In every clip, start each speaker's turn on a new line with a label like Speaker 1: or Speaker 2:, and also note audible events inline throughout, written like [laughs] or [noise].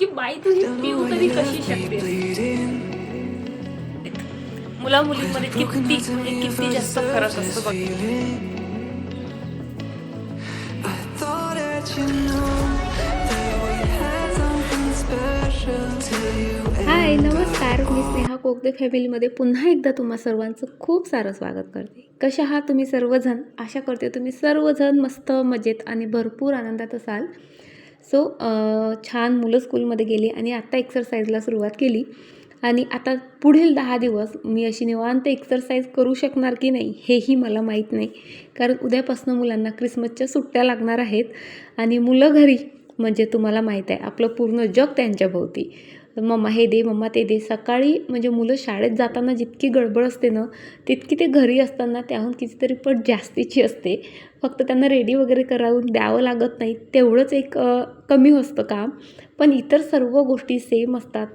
Speaker 1: की बाई तू ही पिऊ तरी कशी शकते? मुला मुलींमध्ये किती म्हणजे किती जास्त फरक असतो बघ.
Speaker 2: हाय नमस्कार. मी स्नेहा कोकदे फॅमिलीमध्ये पुन्हा एकदा तुम्हा सर्वांचं खूप सारं स्वागत करते. कशा आहात तुम्ही सर्वजण? आशा करते तुम्ही सर्वजण मस्त मजेत आणि भरपूर आनंदात असाल. सो छान मुलं स्कूलमध्ये गेली आणि आत्ता एक्सरसाइजला सुरुवात केली. आणि आता पुढील दहा दिवस मी अशी निवांत एक्सरसाइज करू शकणार की नाही हेही मला माहीत नाही. कारण उद्यापासून मुलांना क्रिसमसच्या सुट्ट्या लागणार आहेत आणि मुलं घरी म्हणजे तुम्हाला माहीत आहे आपलं पूर्ण जग त्यांच्याभोवती मम्मा हे दे मम्मा ते दे. सकाळी म्हणजे मुलं शाळेत जाताना जितकी गडबड असते ना तितकी ते घरी असताना त्याहून कितीतरी पट जास्तीची असते. फक्त त्यांना रेडी वगैरे करावून द्यावं लागत नाही तेवढंच एक कमी असतं काम. पण इतर सर्व गोष्टी सेम असतात.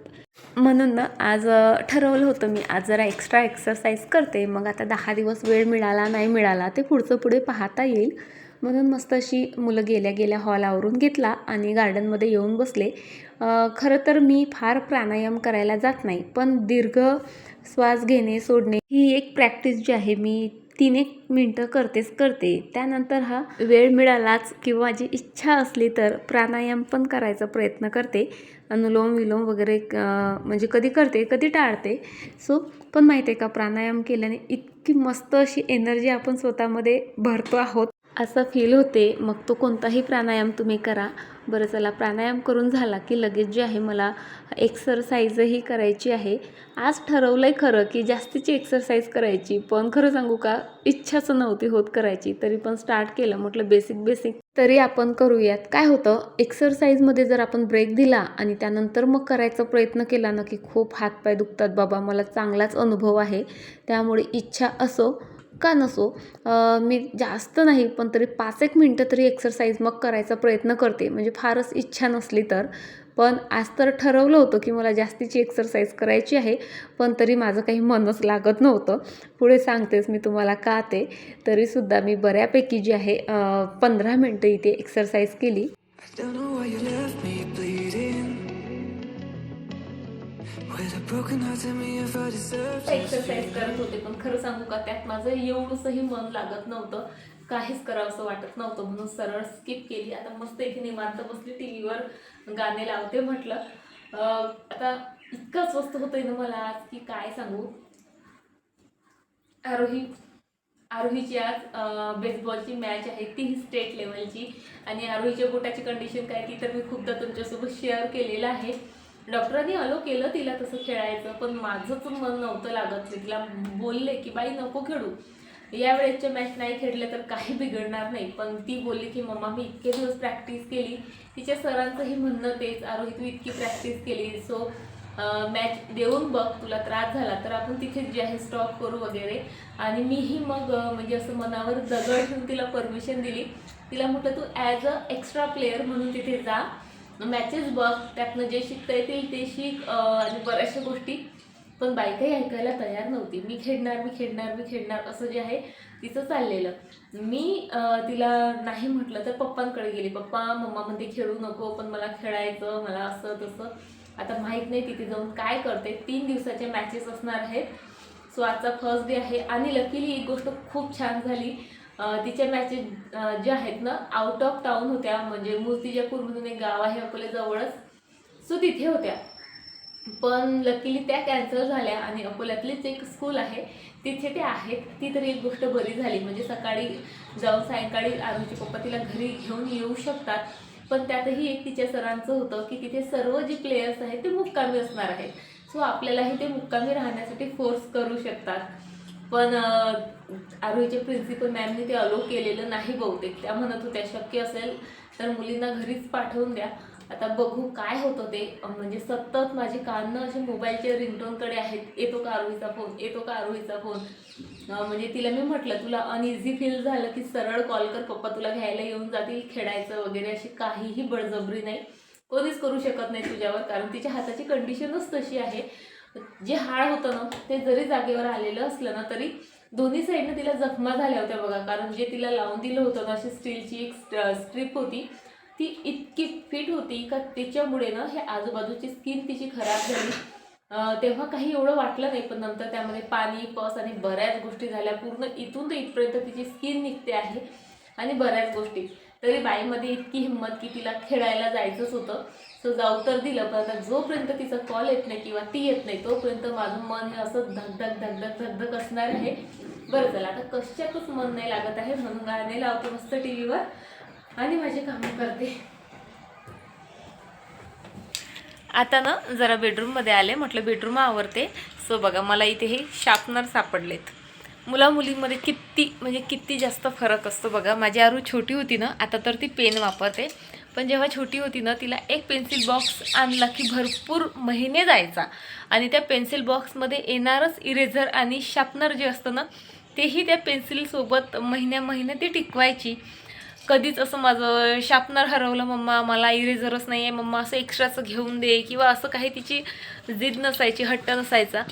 Speaker 2: म्हणून ना आज ठरवलं होतं मी आज जरा एक्स्ट्रा एक्सरसाइज करते. मग आता दहा दिवस वेळ मिळाला नाही मिळाला ते पुढचं पुढे पाहता येईल. म्हणून मस्त अशी मुलं गेल्या गेल्या हॉल आवरून घेतला आणि गार्डनमध्ये येऊन बसले. खरं तर मी फार प्राणायाम करायला जात नाही पण दीर्घ श्वास घेणे सोडणे ही एक प्रॅक्टिस जी आहे मी तीन एक मिनटं करतेच करते. त्यानंतर हा वेळ मिळालाच किंवा माझी इच्छा असली तर प्राणायाम पण करायचा प्रयत्न करते. अनुलोम विलोम वगैरे म्हणजे कधी करते कधी टाळते. सो पण माहिती आहे का प्राणायाम केल्याने इतकी मस्त अशी एनर्जी आपण स्वतःमध्ये भरतो आहोत. असं फील होते मग तो कोणताही प्राणायाम तुम्ही करा. बरं चला प्राणायाम करून झाला की लगेच जे आहे मला एक्सरसाइजही करायची आहे. आज ठरवलं आहे खरं की जास्तीची एक्सरसाइज करायची पण खरं सांगू का इच्छाच नव्हती होत करायची तरी पण स्टार्ट केलं म्हटलं बेसिक बेसिक तरी आपण करूयात. काय होतं एक्सरसाइजमध्ये जर आपण ब्रेक दिला आणि त्यानंतर मग करायचा प्रयत्न केला ना की खूप हातपाय दुखतात बाबा मला चांगलाच अनुभव आहे. त्यामुळे इच्छा असो का नसो. मी जास्त नाही पण तरी पाच एक मिनटं तरी एक्सरसाइज मग करायचा प्रयत्न करते. म्हणजे फारच इच्छा नसली तर. पण आज तर ठरवलं होतं की मला जास्तीची एक्सरसाइज करायची आहे पण तरी माझं काही मनच लागत नव्हतं. पुढे सांगतेच मी तुम्हाला का ते. तरीसुद्धा मी बऱ्यापैकी जी आहे पंधरा मिनटं इथे एक्सरसाइज केली.
Speaker 1: एक्सरसाइज करत होते पण खरं सांगू का त्यात माझं एवढंसंही मन लागत नव्हतं काहीच करावं असं वाटत नव्हतं म्हणून सरळ स्किप केली. आता मस्त इथे निवांत बसली टी व्हीवर गाणे लावते म्हटलं. आता इतकं स्वस्त होतंय ना मला आज की काय सांगू? आरोही आरोहीची आज बेसबॉलची मॅच आहे तीही स्टेट लेवलची आणि आरोहीच्या बोटाची कंडिशन काय ती तर मी खूपदा तुमच्यासोबत शेअर केलेलं आहे. डॉक्टरांनी अलो केलं तिला तसं खेळायचं पण माझंच मन नव्हतं लागत मी तिला बोलले की बाई नको खेळू. यावेळेसचे मॅच नाही खेळले तर काही बिघडणार नाही. पण ती बोलली की मम्मा मी इतके दिवस प्रॅक्टिस केली. तिच्या सरांचंही म्हणणं तेच आरोही तू इतकी प्रॅक्टिस केली. सो मॅच देऊन बघ तुला त्रास झाला तर आपण तिथे जे आहे स्टॉप करू वगैरे. आणि मीही मग म्हणजे असं मनावर दगड ठेवून तिला परमिशन दिली. तिला म्हटलं तू ॲज अ एक्स्ट्रा प्लेअर म्हणून तिथे जा. मॅचेस बघ त्यातनं जे शिकता येतील ते शिक आणि बऱ्याचशा गोष्टी. पण बायकाही ऐकायला तयार नव्हती. मी खेळणार मी खेळणार मी खेळणार असं जे आहे तिचं चाललेलं. मी तिला नाही म्हटलं तर पप्पांकडे गेली. पप्पा मम्मा म्हणते खेळू नको पण मला खेळायचं मला असं तसं. आता माहीत नाही तिथे जाऊन काय करते. तीन दिवसाच्या मॅचेस असणार आहेत. सो आजचा फर्स्ट डे आहे. आणि लकीली एक गोष्ट खूप छान झाली. तिच्या मॅचेस जे आहेत ना आउट ऑफ टाऊन होत्या. म्हणजे मूर्तिजापूर म्हणून एक गाव आहे अकोल्याजवळच सो तिथे होत्या. पण लकीली त्या कॅन्सल झाल्या आणि अकोल्यातलीच एक स्कूल आहे. तिथे ते आहेत. ती तरी एक गोष्ट बरी झाली. म्हणजे सकाळी जाऊन सायंकाळी आरुची पप्पा तिला घरी घेऊन येऊ शकतात. पण त्यातही एक तिच्या सरांचं होतं की तिथे सर्व जे प्लेयर्स आहेत ते मुक्कामी असणार आहेत. सो आपल्यालाही ते मुक्कामी राहण्यासाठी फोर्स करू शकतात. पण आरोहीचे प्रिन्सिपल मॅमने ते अलो केलेलं नाही बहुतेक. त्या म्हणत होत्या शक्य असेल तर मुलींना घरीच पाठवून द्या. आता बघू काय होतं ते. म्हणजे सतत माझे कान असे मोबाईलच्या रिंगटोनकडे आहेत. येतो का आरोहीचा फोन येतो का आरोहीचा फोन म्हणजे तिला मी म्हटलं तुला अनइझी फील झालं की सरळ कॉल कर पप्पा तुला घ्यायला येऊन जातील खेळायचं वगैरे अशी काहीही बळजबरी नाही. कोणीच करू शकत नाही तुझ्यावर कारण तिच्या हाताची कंडिशनच तशी आहे. जे हाड होतं ना ते जरी जागेवर आलेलं असलं ना तरी दोन्ही साईडनं तिला जखमा झाल्या होत्या बघा. कारण जे तिला लावून दिलं होतं ना अशी स्टीलची एक स्ट्रीप होती ती इतकी फिट होती का त्याच्यामुळे ना हे आजूबाजूची स्किन तिची खराब झाली. तेव्हा काही एवढं वाटलं नाही पण नंतर त्यामध्ये पाणी पस आणि बऱ्याच गोष्टी झाल्या. पूर्ण इथून तर इथपर्यंत तिची स्किन निघते आहे. आणि बऱ्याच गोष्टी. तरी बाईमध्ये इतकी हिंमत की तिला खेळायला जायचंच होतं. सो जाऊ तर दिलं पण आता जोपर्यंत तिचा कॉल येत नाही किंवा ती येत नाही तोपर्यंत माझं मन हे असं धगधग धगधग धगधग असणार आहे. बरं चला आता कशातच मन नाही लागत आहे म्हणून गाणे लावतो मस्त टी व्हीवर आणि माझे कामं करते. आता ना जरा बेडरूममध्ये आले म्हटलं बेडरूम आवरते. सो बघा मला इथे हे शार्पनर सापडलेत. मुलामुलींमध्ये किती म्हणजे किती जास्त फरक असतो बघा. माझी आरू छोटी होती ना आता तर ती पेन वापरते. पण जेव्हा छोटी होती ना तिला एक पेन्सिल बॉक्स आणला की भरपूर महिने जायचा. आणि त्या पेन्सिल बॉक्समध्ये येणारच इरेझर आणि शार्पनर जे असतं ना तेही त्या पेन्सिलसोबत महिन्या महिन्या ती टिकवायची. कधीच असं माझं शार्पनर हरवलं मम्मा मला इरेझरच नाही आहे मम्मा असं एक्स्ट्राचं घेऊन दे. किंवा असं काही तिची जिद नसायची हट्ट नसायचा.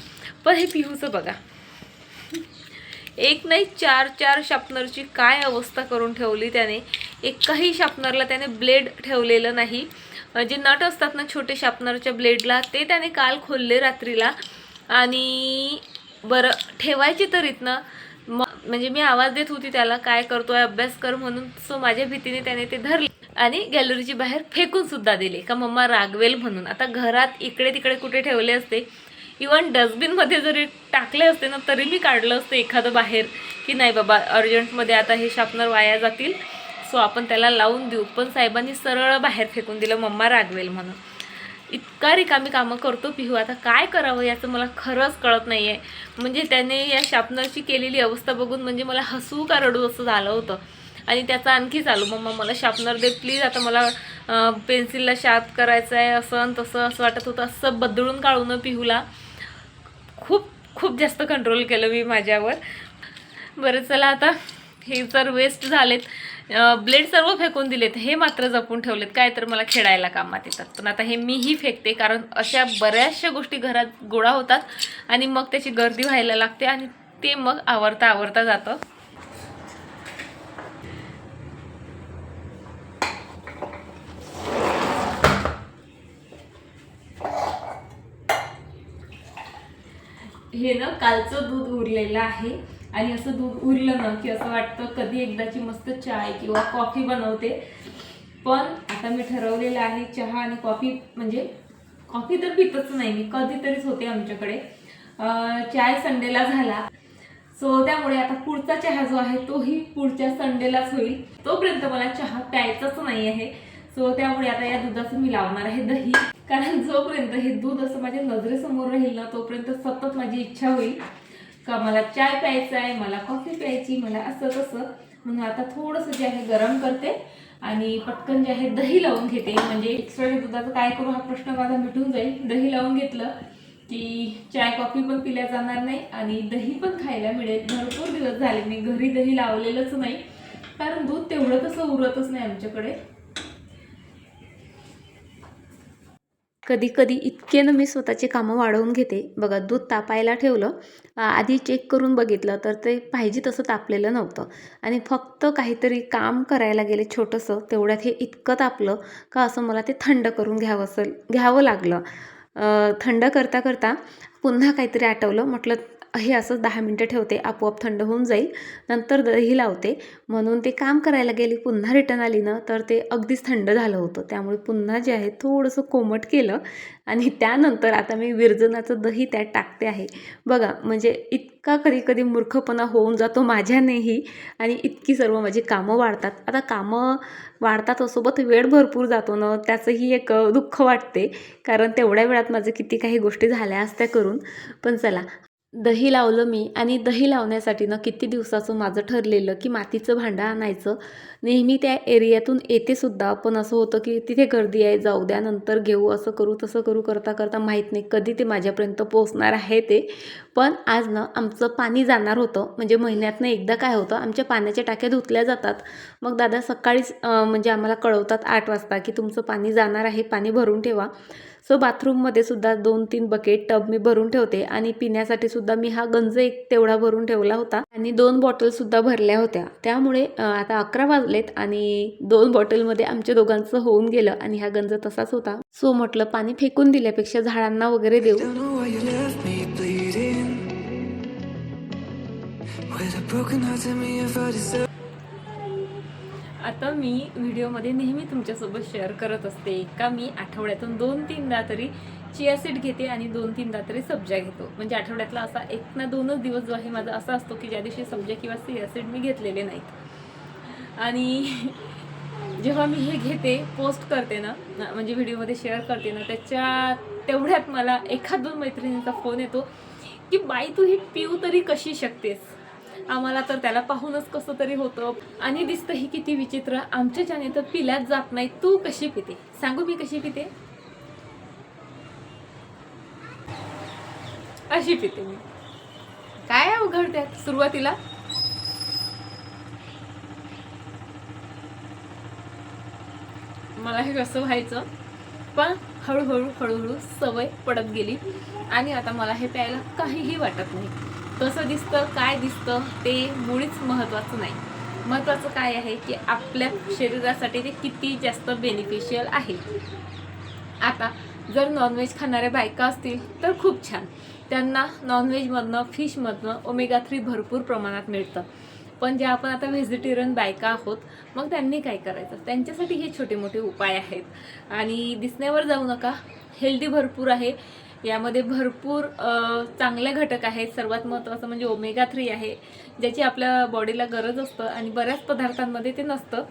Speaker 1: पण हे पिहूचं बघा. एक नाही चार चार शार्पनरची काय अवस्था करून ठेवली त्याने? एकाही शार्पनरला त्याने ब्लेड ठेवलेलं नाही. जे नट असतात ना छोटे शार्पनरच्या ब्लेडला ते त्याने काल खोलले रात्रीला. आणि बरं ठेवायची तर इथनं. म म्हणजे मी आवाज देत होती त्याला काय करतोय अभ्यास कर म्हणून. सो माझ्या भीतीने त्याने ते धरले. आणि गॅलरीची बाहेर फेकून सुद्धा दिले. का मम्मा रागवेल म्हणून. आता घरात इकडे तिकडे कुठे ठेवले असते इवन डस्टबिनमध्ये जरी टाकले असते ना तरी मी काढलं असतं एखादं बाहेर की नाही बाबा अर्जंटमध्ये आता हे शार्पनर वाया जातील सो आपण त्याला लावून देऊ. पण साहेबांनी सरळ बाहेर फेकून दिलं मम्मा रागवेल म्हणून. इतका रिकामी कामं करतो पिहू. आता काय करावं याचं मला खरंच कळत नाही आहे म्हणजे त्याने या शार्पनरची केलेली अवस्था बघून म्हणजे मला हसू का रडू असं झालं होतं. आणि त्याचा आणखी चालू मम्मा मला शार्पनर दे प्लीज आता मला पेन्सिलला शार्प करायचं आहे असं आणि तसं असं वाटत होतं. असं बदळून काढून पिहूला. खूप खूप जास्त कंट्रोल केलं मी माझ्यावर. बरं चला आता हे जर वेस्ट झालेत. ब्लेड सर्व फेकून दिलेत. हे मात्र जपून ठेवलेत. काय तर मला खेळायला कामात येतात पण आता हे मीही फेकते कारण अशा बऱ्याचशा गोष्टी घरात गोळा होतात आणि मग त्याची गर्दी व्हायला लागते आणि ते मग आवरता आवरता जातं. हे ना कालचं दूध उरलेलं आहे. आणि असं दूध उरलं ना की असं वाटतं कधी एकदाची मस्त चाय किंवा कॉफी बनवते. पण आता मी ठरवलेलं आहे चहा आणि कॉफी म्हणजे कॉफी तर पितच नाही मी कधीतरीच होते आमच्याकडे. चाय संडेला झाला. सो त्यामुळे आता पुढचा चहा जो आहे तोही पुढच्या संडेलाच होईल. तोपर्यंत मला चहा प्यायचाच नाही आहे. सो त्यामुळे आता या दुधाचं मी लावणार आहे दही. कारण जोपर्यंत हे दूध असं माझ्या नजरेसमोर राहील ना तोपर्यंत सतत माझी इच्छा होईल का मला चाय प्यायचा आहे मला कॉफी प्यायची मला असं तसं. म्हणून आता थोडंसं जे आहे गरम करते आणि पटकन जे आहे दही लावून घेते. म्हणजे एक्स्ट्रा दुधाचं काय करू हा प्रश्न माझा मिटून जाईल. दही लावून घेतलं की चाय कॉफी पण पिल्या जाणार नाही आणि दही पण खायला मिळेल. भरपूर दिवस झाले मी घरी दही लावलेलंच नाही. कारण दूध तेवढं तसं उरतच नाही आमच्याकडे.
Speaker 2: कधी कधी इतकेनं मी स्वतःची कामं वाढवून घेते. बघा दूध तापायला ठेवलं आधी चेक करून बघितलं तर ते पाहिजे तसं तापलेलं नव्हतं. आणि फक्त काहीतरी काम करायला गेले छोटंसं तेवढ्यात हे इतकं तापलं का असं मला ते थंड करून घ्यावं असं घ्यावं लागलं. थंड करता करता पुन्हा काहीतरी आठवलं. म्हटलं हे असंच दहा मिनटं ठेवते आपोआप थंड होऊन जाईल नंतर दही लावते. म्हणून ते काम करायला गेली पुन्हा रिटर्न आली ना तर ते अगदीच थंड झालं होतं. त्यामुळे पुन्हा जे आहे थोडंसं कोमट केलं आणि त्यानंतर आता मी विरजनाचं दही त्यात टाकते आहे. बघा म्हणजे इतका कधी कधी मूर्खपणा होऊन जातो माझ्यानेही आणि इतकी सर्व माझी कामं वाढतात. आता कामं वाढतात सोबत वेळ भरपूर जातो ना त्याचंही एक दुःख वाटते. कारण तेवढ्या वेळात माझं किती काही गोष्टी झाल्या असत्या करून. पण चला दही लावलं मी आणि दही लावण्यासाठी ना किती दिवसाचं माझं ठरलेलं की मातीचं भांडं आणायचं. नेहमी त्या एरियातून येते सुद्धा पण असं होतं की तिथे गर्दी आहे जाऊ द्या नंतर घेऊ असं करू तसं करू करता करता माहीत नाही कधी ते माझ्यापर्यंत पोचणार आहे ते. पण आज ना आमचं पाणी जाणार होतं म्हणजे महिन्यातनं एकदा काय होतं आमच्या पाण्याच्या टाक्या धुतल्या जातात. मग दादा सकाळीच म्हणजे आम्हाला कळवतात आठ वाजता की तुमचं पाणी जाणार आहे पाणी भरून ठेवा. सो बाथरूममध्ये सुद्धा दोन तीन बकेट टब मी भरून ठेवते आणि पिण्यासाठी सुद्धा मी हा गंज एक तेवढा भरून ठेवला होता आणि दोन बॉटलसुद्धा भरल्या होत्या त्यामुळे आता अकरा वाजलेत आणि दोन बॉटलमध्ये आमच्या दोघांचं होऊन गेलं आणि हा गंज तसाच होता सो म्हटलं पाणी फेकून दिल्यापेक्षा झाडांना वगैरे देऊ
Speaker 3: Don't know why you left me bleeding. With a broken heart, tell me if I deserve.
Speaker 1: आता मी व्हिडिओमध्ये नेहमी तुमच्यासोबत शेअर करत असते का मी आठवड्यातून दोन तीनदा तरी चिया सीड घेते आणि दोन तीनदा तरी सब्जा घेतो. म्हणजे आठवड्यातला असा एक ना दोनच दिवस जो आहे माझा असा असतो की ज्या दिवशी सब्जा किंवा चिया सीड मी घेतलेले नाहीत. आणि जेव्हा मी हे घेते पोस्ट करते ना म्हणजे व्हिडिओमध्ये शेअर करते ना त्याच्या तेवढ्यात मला एखाद दोन मैत्रिणींचा फोन येतो की बाई तू ही पिऊ तरी कशी शकतेस? आम्हाला तर त्याला पाहूनच कसं तरी होतं. आणि दिसतं ही किती विचित्र आमच्याच्याने तर पिल्याच जात नाही तू कशी पिते? सांगू मी कशी पिते? अशी पिते मी. काय अवघड त्यात? सुरुवातीला? मला हे कसं व्हायचं? पण हळूहळू हळूहळू सवय पडत गेली. आणि आता मला हे प्यायला काहीही वाटत नाही. कसं दिसतं काय दिसतं ते मुळीच महत्त्वाचं नाही. महत्त्वाचं काय आहे की आपल्या शरीरासाठी ते किती जास्त बेनिफिशियल आहे. आता जर नॉनव्हेज खाणाऱ्या बायका असतील तर खूप छान. त्यांना नॉनव्हेजमधनं फिशमधनं ओमेगा थ्री भरपूर प्रमाणात मिळतं. पण ज्या आपण आता व्हेजिटेरियन बायका आहोत मग त्यांनी काय करायचं? त्यांच्यासाठी हे छोटे मोठे उपाय आहेत. आणि दिसण्यावर जाऊ नका. हेल्दी भरपूर आहे. यामध्ये भरपूर चांगले घटक आहेत. सर्वात महत्त्वाचं म्हणजे ओमेगा थ्री आहे ज्याची आपल्या बॉडीला गरज असतं आणि बऱ्याच पदार्थांमध्ये ते नसतं.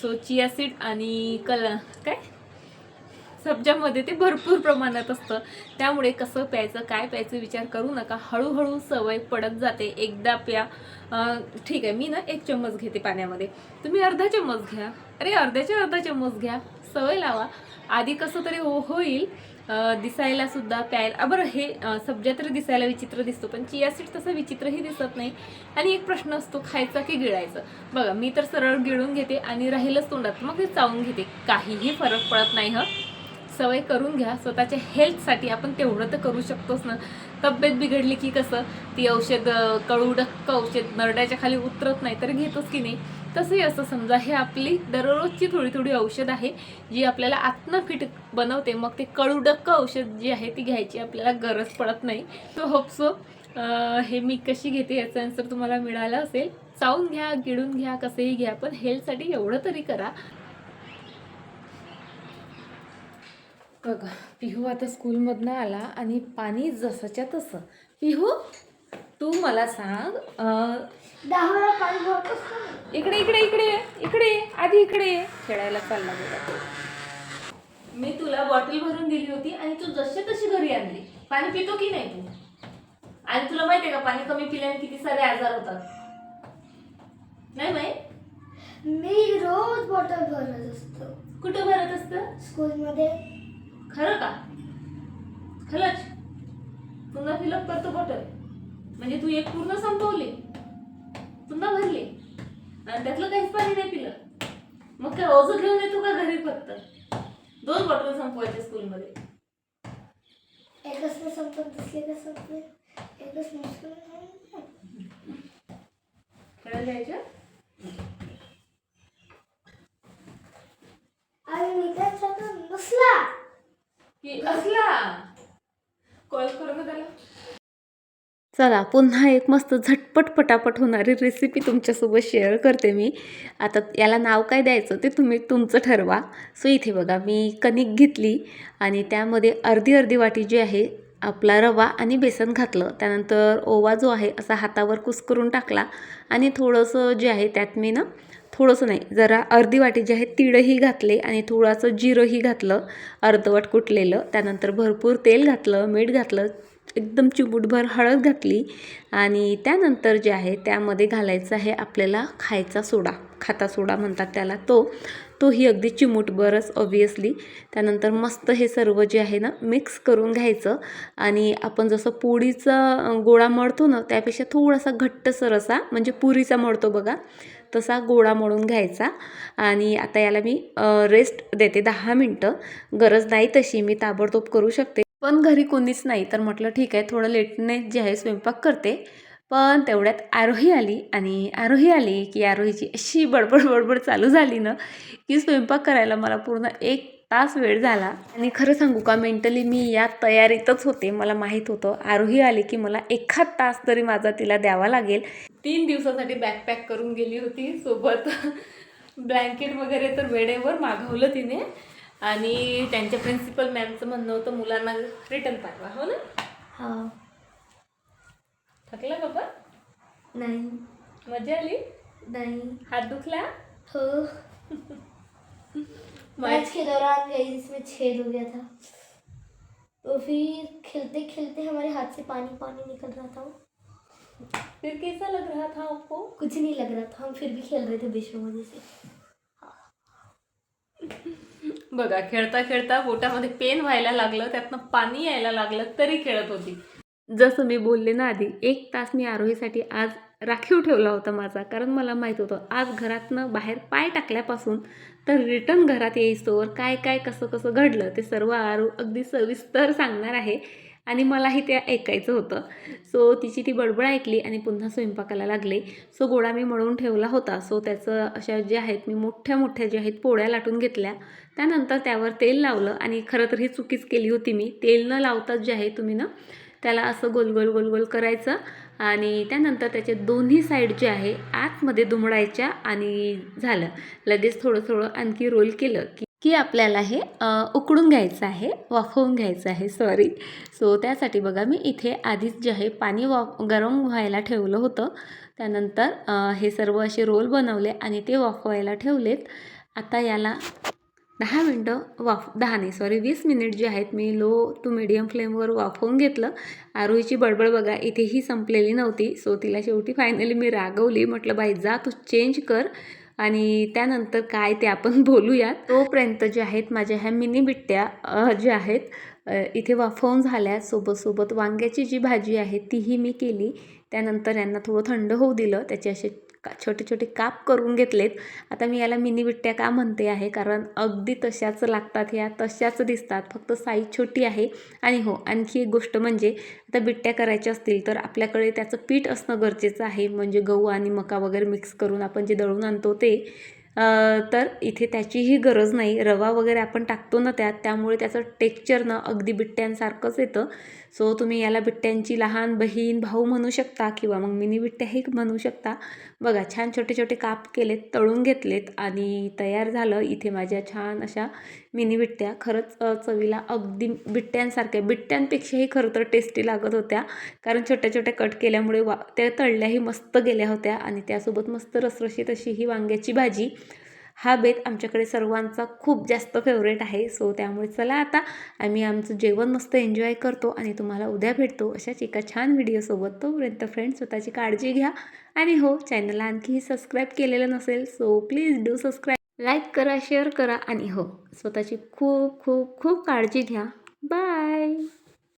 Speaker 1: सो चिया सीड आणि कल काय? सब्जामध्ये ते भरपूर प्रमाणात असतं. त्यामुळे कसं प्यायचं काय प्यायचं विचार करू नका. हळूहळू सवय पडत जाते. एकदा प्या. ठीक आहे मी ना एक चम्मच घेते पाण्यामध्ये. तुम्ही अर्धा चम्मच घ्या. अरे अर्ध्याच्या अर्धा चम्मच घ्या. सवय लावा. आधी कसं तरी हो होईल. दिसायला सुद्धा प्यायला. बरं हे सब्जा तरी दिसायला विचित्र दिसतो पण चिया सीड तसं विचित्रही दिसत नाही. आणि एक प्रश्न असतो खायचा की गिळायचं? बघा मी तर सरळ गिळून घेते आणि राहिलंच तोंडात. मग ते चावून घेते. काहीही फरक पडत नाही हं. सवय करून घ्या. स्वतःच्या हेल्थसाठी आपण तेवढं तर करू शकतोच ना. तब्येत बिघडली की कसं? ती औषध कळू डक्क औषध नरड्याच्या खाली उतरत नाही तर घेतोच की नाही? तसंही असं समजा हे आपली दररोजची थोडी थोडी औषध आहे जी आपल्याला आत्म फिट बनवते. मग ते कळू डक्क औषध जी आहे ती घ्यायची आपल्याला गरज पडत नाही. सो होप सो हे मी कशी घेते याचा आन्सर तुम्हाला मिळाला असेल. चावून घ्या गिळून घ्या कसंही घ्या पण हेल्थसाठी एवढं तरी करा. बघा पिहू आता स्कूलमधनं आला आणि पाणी जसंच्या तसं. पिहू तू मला सांग
Speaker 4: दहा पाणी?
Speaker 1: इकडे इकडे इकडे इकडे आधी इकडे. खेळायला चालला गेला मी तुला बॉटल भरून दिली होती आणि तू जशी तशी घरी आणली. पाणी पितो की नाही तू? आणि तुला माहितीये का पाणी कमी पिल्याने किती सारे आजार होतात? नाही माहीत?
Speaker 4: मी रोज बॉटल भरत असतो.
Speaker 1: कुठं भरत असतं?
Speaker 4: स्कूलमध्ये.
Speaker 1: खरं का? खरंच? पुन्हा फिलअप करतो बॉटल म्हणजे तू एक पूर्ण संपवली. पुन्हा भरली. आणि त्यातलं काहीच पाणी नाही पिलं. मग काय ओझं घेऊन येतो का घरी फक्त? दोन बॉटल संपवायचे स्कूलमध्ये
Speaker 4: एकच संपत दुसरे का संपले? एकच मुश्किल
Speaker 1: खेळायला जायचं
Speaker 4: आणि मी काय सांगतो नसला
Speaker 1: की असला. कॉल त्याला.
Speaker 2: चला पुन्हा एक मस्त झटपट पटापट होणारी रेसिपी तुमच्यासोबत शेअर करते मी. आता याला नाव काय द्यायचं ते तुम्ही तुमचं ठरवा. सो इथे बघा मी कणिक घेतली आणि त्यामध्ये अर्धी अर्धी वाटी जी आहे आपला रवा आणि बेसन घातलं. त्यानंतर ओवा जो आहे असा हातावर कुस्करून टाकला. आणि थोडंसं जे आहे त्यात मी ना थोडंसं नाही जरा अर्धी वाटी जे आहे तिळंही घातले आणि थोडंसं जिरंही घातलं अर्धवट कुटलेलं. त्यानंतर भरपूर तेल घातलं मीठ घातलं एकदम चिमूटभर हळद घातली आणि त्यानंतर जे आहे त्यामध्ये घालायचं आहे आपल्याला खायचा सोडा. खाता सोडा म्हणतात त्याला तो. तोही अगदी चिमूटभरच ऑब्वियसली त्यानंतर मस्त हे सर्व जे आहे ना मिक्स करून घ्यायचं आणि आपण जसं पोळीचा गोळा मळतो ना त्यापेक्षा थोडासा घट्टसर असा म्हणजे पुरीचा मळतो बघा.
Speaker 1: तसा गोळा मळून घ्यायचा. आणि आता याला मी रेस्ट देते दहा मिनटं. गरज नाही तशी मी ताबडतोब करू शकते. पण घरी कोणीच नाही तर म्हटलं ठीक आहे थोडं लेटने जे आहे स्वयंपाक करते. पण तेवढ्यात आरोही आली आणि आरोही आली की आरोहीची अशी बडबड बडबड चालू झाली ना की स्वयंपाक करायला मला पूर्ण एक तास वेळ झाला आणि खरं सांगू का मेंटली मी या तयारीतच होते. मला माहीत होतं आरोही आली की मला एखाद तास तरी माझा तिला द्यावा लागेल.
Speaker 5: तीन दिवसासाठी बॅकपॅक करून गेली होती सोबत. ब्लँकेट वगैरे तर वेळेवर मागवलं तिने. आणि त्यांच्या प्रिन्सिपल मॅमचं म्हणणं होतं मुलांना रिटर्न पाठवा हो ना?
Speaker 4: हा.
Speaker 5: थकला बाबा?
Speaker 4: नाही.
Speaker 5: मजा आली?
Speaker 4: नहीं.
Speaker 5: हात दुखला?
Speaker 4: हो. मैच के दौरान गई जिसमें छेद हो गया था। तो फिर खेलते खेलते हमारे हाथ से पानी पानी निकल रहा था
Speaker 5: फिर कैसा लग रहा था आपको?
Speaker 4: कुछ नहीं लग रहा था हम फिर भी खेल रहे थे बेशुमारी से।
Speaker 5: बघा खेळता खेळता बोटामध्ये पेन व्हायला लागलं त्यातनं पाणी यायला लागलं तरी खेळत होती.
Speaker 1: जसं मी बोलले ना आधी एक तास मी आरोहीसाठी आज राखीव ठेवला होता माझा. कारण मला माहीत होतं आज घरातनं बाहेर पाय टाकल्यापासून तर रिटर्न घरात येईस्तोवर काय काय कसं कसं घडलं ते सर्व आरू अगदी सविस्तर सांगणार आहे. आणि मलाही ते ऐकायचं होतं. सो तिची ती बडबड ऐकली आणि पुन्हा स्वयंपाकाला लागले. सो गोळा मी मळून ठेवला होता. सो त्याचं अशा ज्या आहेत मी मोठ्या मोठ्या ज्या आहेत पोळ्या लाटून घेतल्या. त्यानंतर त्यावर तेल लावलं आणि खरं तर ही चुकीच केली होती मी. तेल न लावताच जे आहे तुम्ही ना त्याला असं गोल गोल गोल गोल करायचं. आणि त्यानंतर त्याचे दोन्ही साईड जे आहे आतमध्ये दुमडायच्या आणि झालं. लगेच थोडं थोडं आणखी रोल केलं की की आपल्याला हे उकडून घ्यायचं आहे वाफवून घ्यायचं आहे सॉरी सो त्यासाठी बघा मी इथे आधीच जे आहे पाणी वा गरम व्हायला ठेवलं होतं. त्यानंतर हे सर्व असे रोल बनवले आणि ते वाफवायला ठेवलेत. आता याला दहा मिनटं वाफ दहा नाही सॉरी वीस मिनिट जे आहेत मी लो टू मिडियम फ्लेमवर वाफवून घेतलं. आरोहीची बडबड बघा इथेही संपलेली नव्हती. सो तिला शेवटी फायनली मी रागवली. म्हटलं बाई जा तू चेंज कर आणि त्यानंतर काय ते आपण [laughs] बोलूयात. तोपर्यंत जे आहेत माझ्या ह्या मिनी बिट्ट्या ज्या आहेत इथे वाफवून झाल्या. सोबत सोबत वांग्याची जी भाजी आहे तीही मी केली. त्यानंतर यांना थोडं थंड होऊ दिलं. त्याचे असे का छोटे छोटे काप करून घेतलेत. आता मी याला मिनी बिट्ट्या का म्हणते आहे? कारण अगदी तशाच लागतात ह्या तशाच दिसतात. फक्त साईज छोटी आहे. आणि हो आणखी एक गोष्ट म्हणजे आता बिट्ट्या करायच्या असतील तर आपल्याकडे त्याचं पीठ असणं गरजेचं आहे. म्हणजे गहू आणि मका वगैरे मिक्स करून आपण जे दळून आणतो ते तर इथे त्याचीही गरज नाही. रवा वगैरे आपण टाकतो ना त्यात त्यामुळे त्याचं टेक्स्चर ना अगदी बिट्ट्यांसारखंच येतं. सो तुम्ही याला बिट्ट्यांची लहान बहीण भाऊ म्हणू शकता किंवा मग मिनी बिट्ट्याही म्हणू शकता. बघा छान छोटे छोटे काप केलेत तळून घेतलेत आणि तयार झालं. इथे माझ्या छान अशा मिनी बिट्ट्या. खरंच चवीला अगदी बिट्ट्यांसारख्या बिट्ट्यांपेक्षाही खरं तर टेस्टी लागत होत्या. कारण छोट्या छोट्या कट केल्यामुळे वा त्या तळल्याही मस्त गेल्या होत्या आणि त्यासोबत मस्त रसरशीत अशी ही वांग्याची भाजी. हा बेत आमच्याकडे सर्वांचा खूप जास्त फेवरेट आहे. सो त्यामुळे चला आता आम्ही आमचं जेवण मस्त एन्जॉय करतो आणि तुम्हाला उद्या भेटतो अशाच एका छान व्हिडिओसोबत तोपर्यंत फ्रेंड स्वतःची काळजी घ्या. आणि हो चॅनलला आणखीही सबस्क्राईब केलेलं नसेल so please do subscribe like करा शेअर करा आणि हो स्वतःची खूप खूप खूप काळजी घ्या. बाय